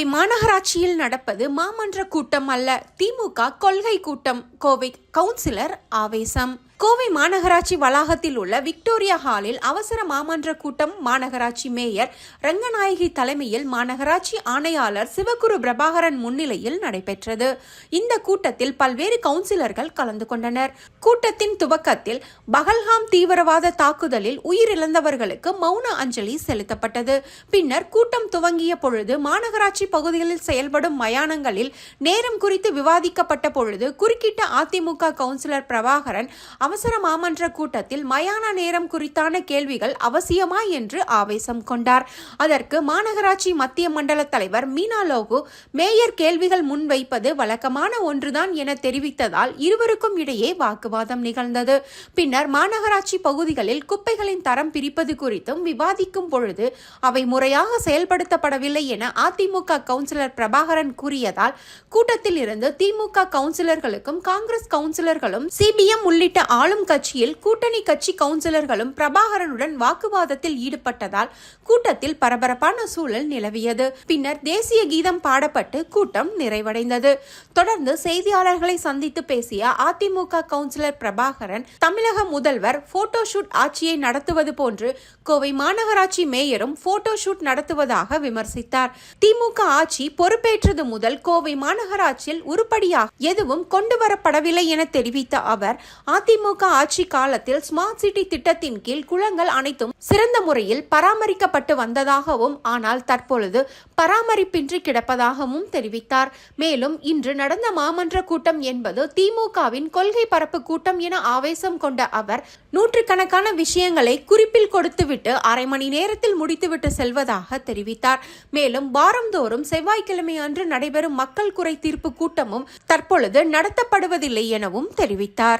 கோவை மாநகராட்சியில் நடப்பது மாமன்ற கூட்டம் அல்ல. திமுக கொள்கை கூட்டம். கோவை கவுன்சிலர் ஆவேசம். கோவை மாநகராட்சி வளாகத்தில் உள்ள விக்டோரியா ஹாலில் அவசர மாமன்ற கூட்டம் மாநகராட்சி மேயர் ரங்கநாயகி தலைமையில் மாநகராட்சி ஆணையாளர் சிவகுரு பிரபாகரன் முன்னிலையில் நடைபெற்றது. இந்த கூட்டத்தில் பல்வேறு கவுன்சிலர்கள் கலந்து கொண்டனர். கூட்டத்தின் துவக்கத்தில் பகல்ஹாம் தீவிரவாத தாக்குதலில் உயிரிழந்தவர்களுக்கு மௌன அஞ்சலி செலுத்தப்பட்டது. பின்னர் கூட்டம் துவங்கிய பொழுது மாநகராட்சி பகுதிகளில் செயல்படும் மயானங்களில் நேரம் குறித்து விவாதிக்கப்பட்ட பொழுது குறுக்கிட்ட அதிமுக கவுன்சிலர் பிரபாகரன் அவசர மாமன்ற கூட்டத்தில் மயான நேரம் குறித்தான கேள்விகள் அவசியமா என்று ஆவேசம் கொண்டார். அதற்கு மாநகராட்சி மத்திய மண்டல தலைவர் மீனா லோகு மேயர் கேள்விகள் முன்வைப்பது வழக்கமான ஒன்றுதான் என தெரிவித்ததால் இருவருக்கும் இடையே வாக்குவாதம் நிகழ்ந்தது. பின்னர் மாநகராட்சி பகுதிகளில் குப்பைகளின் தரம் பிரிப்பது குறித்தும் விவாதிக்கும் பொழுது அவை முறையாக செயல்படுத்தப்படவில்லை என அதிமுக கவுன்சிலர் பிரபாகரன் கூறியதால் கூட்டத்தில் இருந்து திமுக கவுன்சிலர்களுக்கும் காங்கிரஸ் கவுன்சிலர்களும் சிபிஎம் உள்ளிட்ட ஆளும் கட்சியில் கூட்டணி கட்சி கவுன்சிலர்களும் பிரபாகரனுடன் வாக்குவாதத்தில் ஈடுபட்டதால் கூட்டத்தில் பரபரப்பான சூழல் நிலவியது. பின்னர் தேசிய கீதம் பாடப்பட்டு கூட்டம் நிறைவடைந்தது. தொடர்ந்து செய்தியாளர்களை சந்தித்து பேசிய அதிமுக கவுன்சிலர் பிரபாகரன் தமிழக முதல்வர் போட்டோ ஷூட் ஆட்சியை நடத்துவது போன்று கோவை மாநகராட்சி மேயரும் போட்டோ ஷூட் நடத்துவதாக விமர்சித்தார். திமுக ஆட்சி பொறுப்பேற்றது முதல் கோவை மாநகராட்சியில் உருப்படியாக எதுவும் கொண்டு வரப்படவில்லை என தெரிவித்த அவர் அதிமுக ஆட்சி காலத்தில் ஸ்மார்ட் சிட்டி திட்டத்தின் கீழ் குளங்கள் அனைத்தும் சிறந்த முறையில் பராமரிக்கப்பட்டு வந்ததாகவும் ஆனால் தற்பொழுது பராமரிப்பின்றி கிடப்பதாகவும் தெரிவித்தார். மேலும் இன்று நடந்த மாமன்ற கூட்டம் என்பது திமுகவின் கொள்கை பரப்பு கூட்டம் என ஆவேசம் கொண்ட அவர் நூற்றுக்கணக்கான விஷயங்களை குறிப்பில் கொடுத்துவிட்டு அரை மணி நேரத்தில் முடித்துவிட்டு செல்வதாக தெரிவித்தார். மேலும் வாரந்தோறும் செவ்வாய்க்கிழமை அன்று நடைபெறும் மக்கள் குறை தீர்ப்பு கூட்டமும் தற்பொழுது நடத்தப்படுவதில்லை எனவும் தெரிவித்தார்.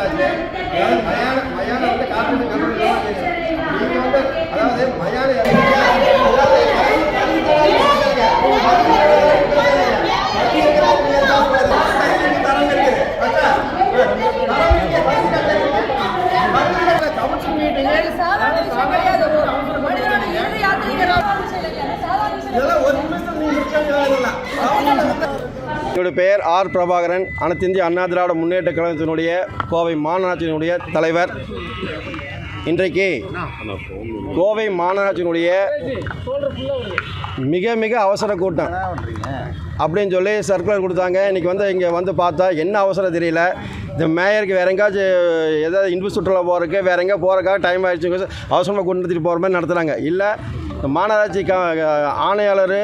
அதாவது மயான மயான வந்து காப்பீடு கண்டுபிடிச்சு நீங்க வந்து அதாவது மயான கவுன்சில் மீட்டிங் இதெல்லாம் ஒரு நிமிஷம் நீங்க இருக்காங்க என்னுடைய பெயர் ஆர் பிரபாகரன். அனைத்து இந்திய அண்ணா திராவிட முன்னேற்ற கழகத்தினுடைய கோவை மாநகராட்சியினுடைய தலைவர். இன்றைக்கு கோவை மாநகராட்சியினுடைய மிக மிக அவசர கூட்டம். அப்படின்னு சொல்லி சர்க்குலர் கொடுத்தாங்க. இன்றைக்கி வந்து இங்கே வந்து பார்த்தா என்ன அவசரம் தெரியல. இந்த மேயருக்கு வேற எங்கேயாச்சும் ஏதாவது இன்பு சுற்றுலா போகிறதுக்கு வேற எங்கேயா போகிறக்காக டைம் ஆயிடுச்சு அவசரமாக கொண்டு நடத்திட்டு போகிற மாதிரி நடத்துகிறாங்க இல்லை மாநகராட்சி க ஆணையாளர்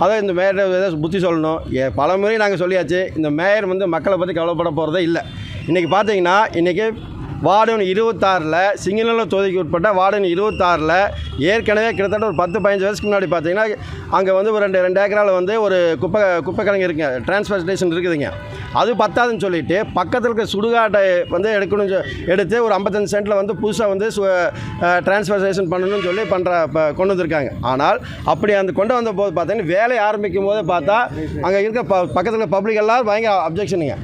அதான் இந்த மேயர் ஏதாவது புத்தி சொல்லணும். ஏ பல முறை நாங்கள் சொல்லியாச்சு இந்த மேயர் வந்து மக்களை பற்றி கவலைப்பட போகிறதே இல்லை. இன்றைக்கி பார்த்தீங்கன்னா இன்றைக்கி வார்டு இருபத்தாறில் சிங்கநல்லூர் தொகுதிக்கு உட்பட்ட வார்டு இருபத்தாறில் ஏற்கனவே கிட்டத்தட்ட ஒரு பத்து பதினஞ்சு வருஷத்துக்கு முன்னாடி பார்த்தீங்கன்னா அங்கே வந்து ஒரு ரெண்டு ரெண்டு ஏக்கரால் வந்து ஒரு குப்பை குப்பை கிழங்கு இருக்குங்க டிரான்ஸ்பர் ஸ்டேஷன் இருக்குதுங்க. அது பத்தாதுன்னு சொல்லிட்டு பக்கத்தில் இருக்க சுடுகாட்டை வந்து எடுக்கணும் சொ- எடுத்து ஒரு ஐம்பத்தஞ்சு சென்ட்டில் வந்து புதுசாக வந்து டிரான்ஸ்பர் ஸ்டேஷன் பண்ணணும்னு சொல்லி பண்ணுற இப்போ கொண்டு வந்திருக்காங்க. ஆனால் அப்படி அந்த கொண்டு வந்த போது பார்த்தீங்கன்னா வேலை ஆரம்பிக்கும் போது பார்த்தா அங்கே இருக்க ப பக்கத்தில் பப்ளிக் எல்லாம் பயங்கர அப்ஜெக்ஷனுங்க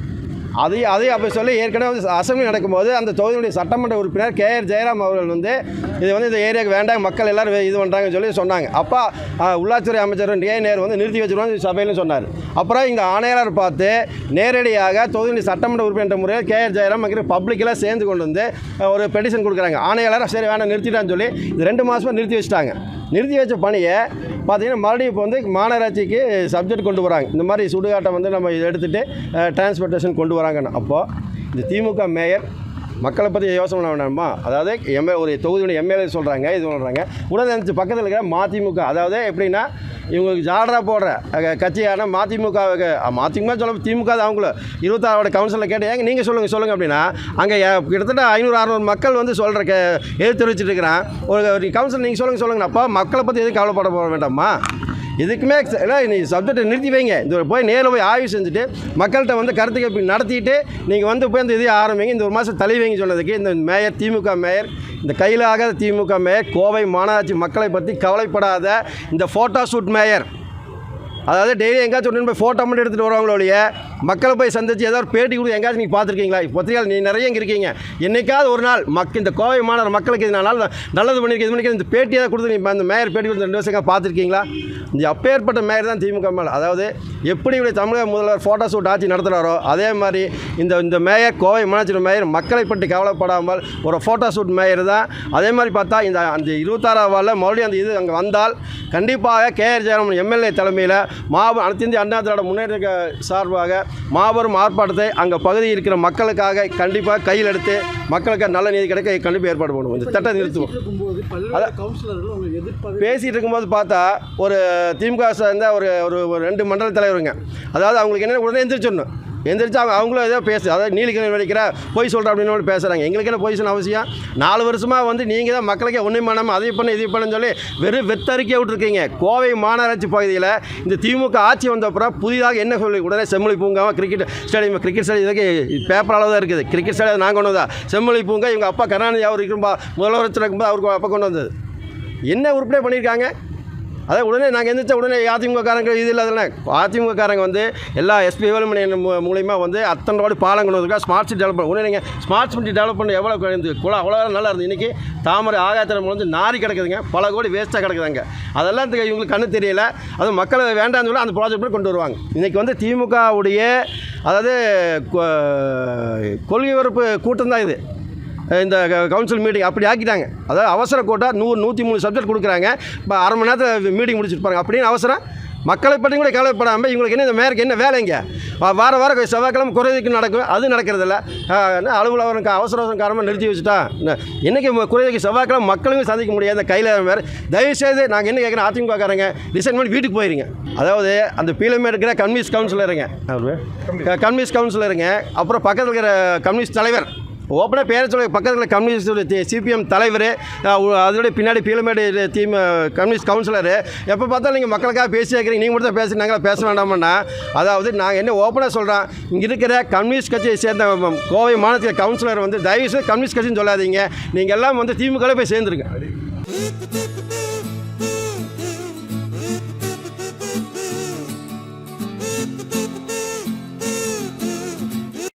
அதையும் அதையும் அப்போ சொல்லி ஏற்கனவே வந்து அசம்பிளி நடக்கும்போது அந்த தொகுதியினுடைய சட்டமன்ற உறுப்பினர் கே ஆர் ஜெயராம் அவர்கள் வந்து இது வந்து இந்த ஏரியாவுக்கு வேண்டாம் மக்கள் எல்லாரும் இது பண்ணுறாங்கன்னு சொல்லி சொன்னாங்க. அப்போ உள்ளாட்சித்துறை அமைச்சர் டி. நேர் வந்து நிறுத்தி வச்சிருவாங்க சபையிலும் சொன்னார். அப்புறம் இங்கே ஆணையாளர் பார்த்து நேரடியாக தொகுதியினுடைய சட்டமன்ற உறுப்பினர் முறையில் கே ஆர் ஜெயராம் அங்கே பப்ளிக்கெல்லாம் சேர்ந்து கொண்டு வந்து ஒரு பெட்டிஷன் கொடுக்குறாங்க. ஆணையாளர் சரி வேண்டாம் நிறுத்திட்டான்னு சொல்லி இது ரெண்டு மாதமாக நிறுத்தி வச்சுட்டாங்க. நிறுத்தி வச்ச பணியை பார்த்திங்கன்னா மறுபடியும் இப்போ வந்து மாநகராட்சிக்கு சப்ஜெக்ட் கொண்டு வராங்க. இந்த மாதிரி சுடுகாட்டை வந்து நம்ம இதை எடுத்துகிட்டு டிரான்ஸ்போர்ட்டேஷன் கொண்டு வராங்கன்னு. அப்போது இந்த திமுக மேயர் மக்களை பற்றி யோசனை பண்ண வேண்டாமா அதாவது எம்ஏ ஒரு தொகுதியுடைய எம்எல்ஏ சொல்கிறாங்க இது சொல்கிறாங்க உடனே அஞ்சு பக்கத்தில் இருக்கிற மதிமுக அதாவது எப்படின்னா இவங்களுக்கு ஜாலராக போடுற கட்சியான மதிமுக மதிமுக சொல்ல திமுக தான் அவங்கள. இருபத்தாறோட கவுன்சிலில் கேட்டு ஏங்க நீங்கள் சொல்லுங்கள் சொல்லுங்கள் அப்படின்னா அங்கே கிட்டத்தட்ட ஐநூறு அறநூறு மக்கள் வந்து சொல்கிற க எதிர்த்து தெரிவிச்சிட்டு இருக்கிறான். ஒரு ஒரு கவுன்சில் நீங்கள் சொல்லுங்கள் சொல்லுங்கள் அப்போ மக்களை பற்றி எதுவும் கவலைப்பட போக வேண்டாமா இதுக்குமே இல்லை நீ சப்ஜெக்டை நிறுத்தி வைங்க. இந்த போய் நேரில் போய் ஆய்வு செஞ்சுட்டு மக்கள்கிட்ட வந்து கருத்து கேட்பு நடத்திட்டு நீங்கள் வந்து போய் இந்த இதை ஆரம்பிங்க. இந்த ஒரு மாதம் தள்ளி வைங்க சொன்னதுக்கு இந்த மேயர் திமுக மேயர் இந்த கையில் ஆகாத திமுக மேயர் கோவை மாநகராட்சி மக்களை பற்றி கவலைப்படாத இந்த ஃபோட்டோ ஷூட் மேயர். அதாவது டெய்லி எங்கேயாச்சும் ஒன்று போய் ஃபோட்டோ மட்டும் எடுத்துகிட்டு வருவாங்களோ மக்களை போய் சந்திச்சு ஏதாவது பேட்டி கொடுத்து எங்கேயாச்சும் நீங்கள் பார்த்துருக்கீங்களா? பத்திரிகையாளர் நீ நிறைய இங்கே இருக்கீங்க. என்னைக்காவது ஒரு நாள் மக் இந்த கோவை மாநகர மக்களுக்கு இது நாள் நல்லது பண்ணியிருக்கேன் இது பண்ணிக்க இந்த பேட்டி ஏதாவது கொடுத்து நீ அந்த மேயர் பேட்டி கொடுத்து ரெண்டு வருஷம் பார்த்துருக்கீங்களா? இந்த அப்பேற்பட்ட மேயர் தான் திமுக மேல். அதாவது எப்படி இப்படி தமிழக முதல்வர் ஃபோட்டோ ஷூட் ஆட்சி நடத்துகிறாரோ அதே மாதிரி இந்த இந்த மேயர் கோவை மாநகர மேயர் மக்களை பற்றி கவலைப்படாமல் ஒரு ஃபோட்டோ ஷூட் மேயர் தான். அதே மாதிரி பார்த்தா இந்த அந்த இருபத்தாறாவில் மறுபடியும் அந்த இது அங்கே வந்தால் கண்டிப்பாக கேஆர் ஜெயராமன் எம்எல்ஏ தலைமையில் மாபெரும் அனைத்து இந்திய அண்ணா திராவிட முன்னேற்ற சார்பாக மாபெரும் ஆர்ப்பாட்டத்தை அங்கே பகுதியில் இருக்கிற மக்களுக்காக கண்டிப்பாக கையில் எடுத்து மக்களுக்கு நல்ல நீதி கிடைக்க கண்டிப்பாக ஏற்பாடு பண்ணுவோம். இந்த திட்டத்தை நிறுத்துவோம். பேசிகிட்டு இருக்கும்போது பார்த்தா ஒரு திமுக சேர்ந்த ஒரு ஒரு ஒரு ரெண்டு மண்டல தலைவருங்க. அதாவது அவங்களுக்கு என்ன உடனே எந்திரிச்சிடணும். எந்திரிச்சு அவங்க அவங்களும் ஏதோ பேசு அதாவது நீலகிரி வடிக்கிற பொய் சொல்கிற அப்படின்னு பேசுகிறாங்க எங்களுக்கு என்ன பொய் சொன்ன அவசியம்? நாலு வருஷமாக வந்து நீங்கள் தான் மக்களுக்கே ஒன்றும் பண்ணாமல் அதை பண்ண இது பண்ணுன்னு சொல்லி வெறும் வெத்தறிக்கை விட்டுருக்கீங்க. கோவை மாநகராட்சி பகுதியில் இந்த திமுக ஆட்சி வந்த அப்புறம் புதிதாக என்ன சொல்லி உடனே செம்மொழி பூங்காவும் கிரிக்கெட் ஸ்டேடியம் கிரிக்கெட் ஸ்டேடியம் இதுக்கு பேப்பர் அளவு தான் இருக்குது. கிரிக்கெட் ஸ்டேடியம் நாங்கள் கொண்டு வந்தா. செம்மொழி பூங்கா இவங்க அப்பா கருணாநிதி அவர் இருக்கும்பா முதலமைச்சர் இருக்கும்போது அவருக்கு அப்பா கொண்டு வந்தது. என்ன உருப்படியாக பண்ணியிருக்காங்க? அதான் உடனே நாங்கள் எந்திரிச்ச உடனே அதிமுககாரங்க இது இல்லாதல்ல அதிமுககாரங்க வந்து எல்லா எஸ்பி வேலுமணி மூலியமாக வந்து அத்தனை ரோடு பாலம் கொண்டு வந்திருக்கா ஸ்மார்ட் சிட்டி டெவலப் உடனே நீங்கள் ஸ்மார்ட் சிட்டி டெவலப் பண்ண எவ்வளோ குறைந்து குளம் அவ்வளோ நல்லா இருந்தது. இன்றைக்கி தாமரை ஆகாயத்தில் வந்து நாரி கிடக்குதுங்க. பல கோடி வேஸ்ட்டாக கிடக்குதுங்க. அதெல்லாம் இவங்களுக்கு கண்ணு தெரியல. அது மக்களை வேண்டாம்னு சொல்லி அந்த ப்ராஜெக்ட் கொண்டு வருவாங்க. இன்றைக்கி வந்து திமுகவுடைய அதாவது கொ- கொள்கை வரப்பு கூட்டம் தான் இது. இந்த கவுன்சில் மீட்டிங் அப்படி ஆக்கிட்டாங்க. அதாவது அவசர கோட்டா நூறு நூற்றி மூணு சப்ஜெக்ட் கொடுக்குறாங்க. இப்போ அரை மணி நேரத்தில் மீட்டிங் முடிச்சுட்டு பாருங்க. அப்படின்னு அவசரம். மக்களை பற்றி கூட கவலைப்படாமல் இவங்களுக்கு என்ன இந்த மேற்கு என்ன வேலைங்க வார வாரம் செவ்வாய்க்கிழமை குறைதீக்கு நடக்கும். அது நடக்கிறதில்ல. அலுவலகம் அவசர அவசரம் காரணமாக நிறுத்தி வச்சுட்டா? என்ன- என்னைக்கு குறைதீக்கு செவ்வாய்க்கிழமை மக்களும் சந்திக்க முடியாத. கையில் வேறு தயவுசெய்து நாங்கள் என்ன கேட்குறோம் அதிமுகக்காரங்க ரிசைன் பண்ணி வீட்டுக்கு போயிருங்க. அதாவது அந்த பீலமே இருக்கிற கம்யூனிஸ்ட் கவுன்சிலருங்க கம்யூனிஸ்ட் கவுன்சிலருங்க அப்புறம் பக்கத்தில் இருக்கிற கம்யூனிஸ்ட் தலைவர். ஓப்பனாக பேரை சொல்ல பக்கத்தில் கம்யூனிஸ்ட் சிபிஎம் தலைவர் அதோடைய பின்னாடி பீலமேடு தீம் கம்யூனிஸ்ட் கவுன்சிலரு எப்போ பார்த்தாலும் நீங்கள் மக்களுக்காக பேசி இருக்கிறீங்க. நீங்கள் மட்டும் தான் பேசி நாங்களா பேச வேண்டாமண்ணா. அதாவது நாங்கள் என்ன ஓப்பனாக சொல்கிறோம் இங்கே இருக்கிற கம்யூனிஸ்ட் கட்சியை சேர்ந்த கோவை மாநில கவுன்சிலர் வந்து தயவுசெய்து கம்யூனிஸ்ட் கட்சின்னு சொல்லாதீங்க. நீங்கள் எல்லாம் வந்து திமுகவில் போய் சேர்ந்துருங்க.